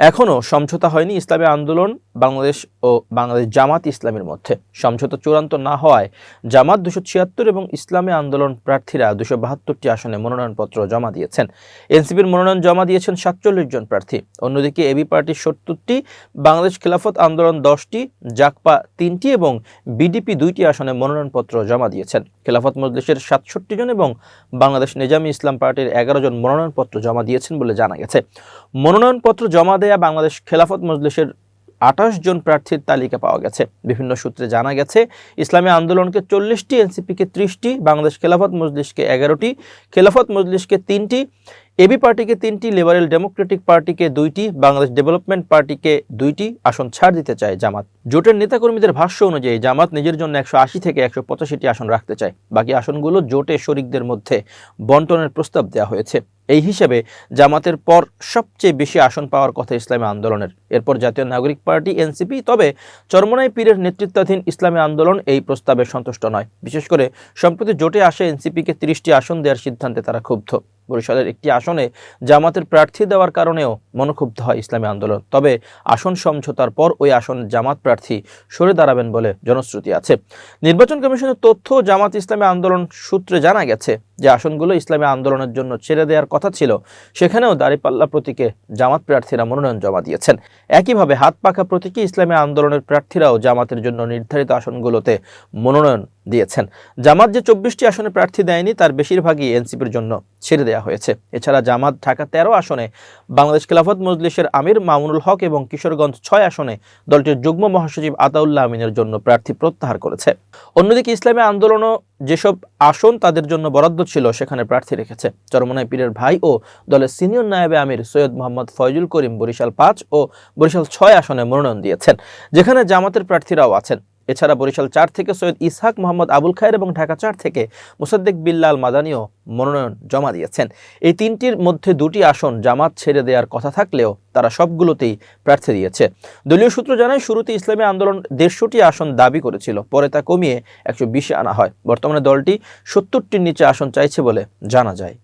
এখনও সমঝোতা হয়নি ইসলামী আন্দোলন বাংলাদেশ ও বাংলাদেশ জামাত ইসলামের মধ্যে। সমঝোতা চূড়ান্ত না হওয়ায় জামাত দুশো ছিয়াত্তর এবং ইসলামী আন্দোলন প্রার্থীরা দুশো বাহাত্তরটি আসনে মনোনয়নপত্র জমা দিয়েছেন। এনসিপির মনোনয়ন জমা দিয়েছেন সাতচল্লিশ জন প্রার্থী। অন্যদিকে এবি পার্টি সত্তরটি, বাংলাদেশ খেলাফত আন্দোলন দশটি জাকপা তিনটি এবং বিডিপি দুইটি আসনে মনোনয়নপত্র জমা দিয়েছেন। খেলাফত মজলিসের সাতষট্টি জন এবং বাংলাদেশ নিজামী ইসলাম পার্টির এগারো জন মনোনয়নপত্র জমা দিয়েছেন বলে জানা গেছে। মনোনয়নপত্র জমা দেয়া বাংলাদেশ খেলাফত মজলিসের আঠাশ জন প্রার্থীর তালিকা পাওয়া গেছে। বিভিন্ন সূত্রে জানা গেছে, ইসলামী আন্দোলনকে চল্লিশটি, এনসিপিকে ত্রিশটি, বাংলাদেশ খেলাফত মজলিসকে এগারোটি, খেলাফত মজলিসকে তিনটি এবি পার্টিকে তিনটি, লিবারেল ডেমোক্রেটিক পার্টিকে দুইটি, বাংলাদেশ ডেভেলপমেন্ট পার্টিকে দুইটি আসন ছাড় দিতে চায় জামাত। জোটের নেতাকর্মীদের ভাষ্য অনুযায়ী জামাত নিজের জন্য একশো আশি থেকে একশো পঁচাশিটি আসন রাখতে চায়। বাকি আসনগুলো জোটে শরিকদের মধ্যে বন্টনের প্রস্তাব দেওয়া হয়েছে। এই হিসেবে জামাতের পর সবচেয়ে বেশি আসন পাওয়ার কথা ইসলামী আন্দোলনের। এরপর জাতীয় নাগরিক পার্টি, এনসিপি, তবে চরমনাই পীরের নেতৃত্বাধীন ইসলামী আন্দোলন এই প্রস্তাবে সন্তুষ্ট নয়। বিশেষ করে সম্প্রতি জোটে আসে এনসিপিকে তিরিশটি আসন দেওয়ার সিদ্ধান্তে তারা ক্ষুব্ধ। বরিশালের একটি আসনে জামাতের প্রার্থী দেওয়ার কারণেও মনোক্ষুব্ধ হয় ইসলামী আন্দোলন। তবে আসন সমঝোতার পর ওই আসন জামাত প্রার্থী সরে দাঁড়াবেন বলে জনশ্রুতি আছে। নির্বাচন কমিশনের তথ্য জামাত ইসলামী আন্দোলন সূত্রে জানা গেছে যে আসনগুলো ইসলামী আন্দোলনের জন্য ছেড়ে দেওয়ার কথা ছিল, সেখানেও দাঁড়িপাল্লা প্রতীকে জামাত প্রার্থীরা মনোনয়ন জমা দিয়েছেন। একইভাবে হাত পাখা প্রতীকে ইসলামী আন্দোলনের প্রার্থীরাও জামাতের জন্য নির্ধারিত আসনগুলোতে মনোনয়ন দিয়েছেন। জামাত যে চব্বিশটি আসনে প্রার্থী দেয়নি, তার বেশিরভাগই এনসিপির জন্য ছেড়ে দেওয়া হয়েছে। এছাড়া জামাত ঢাকা তেরো আসনে বাংলাদেশ খেলাফত মজলিসের আমির মামুনুল হক এবং কিশোরগঞ্জ ছয় আসনে দলটির যুগ্ম মহাসচিব আতাউল্লাহ আমিনের জন্য প্রার্থী প্রত্যাহার করেছে। অন্যদিকে ইসলামী আন্দোলনও যেসব আসন তাদের জন্য বরাদ্দ ছিল, সেখানে প্রার্থী রেখেছে। চরমনাই পীরের ভাই ও দলের সিনিয়র নায়েবে আমির সৈয়দ মোহাম্মদ ফয়জুল করিম বরিশাল পাঁচ ও বরিশাল ছয় আসনে মনোনয়ন দিয়েছেন, যেখানে জামাতের প্রার্থীরাও আছেন। এছাড়া বরিশাল চার থেকে সৈয়দ ইসহাক মোহাম্মদ আবুল খায়ের এবং ঢাকা চার থেকে মুসাদ্দেক বিল্লাল মাদানিও মনোনয়ন জমা দিয়েছেন। এই তিনটির মধ্যে দুটি আসন জামাত ছেড়ে দেওয়ার কথা থাকলেও তারা সবগুলোতেই প্রার্থী দিয়েছে। দলীয় সূত্র জানায়, শুরুতে ইসলামী আন্দোলন দেড়শোটি আসন দাবি করেছিল, পরে তা কমিয়ে একশো আনা হয়। বর্তমানে দলটি সত্তরটির নিচে আসন চাইছে বলে জানা যায়।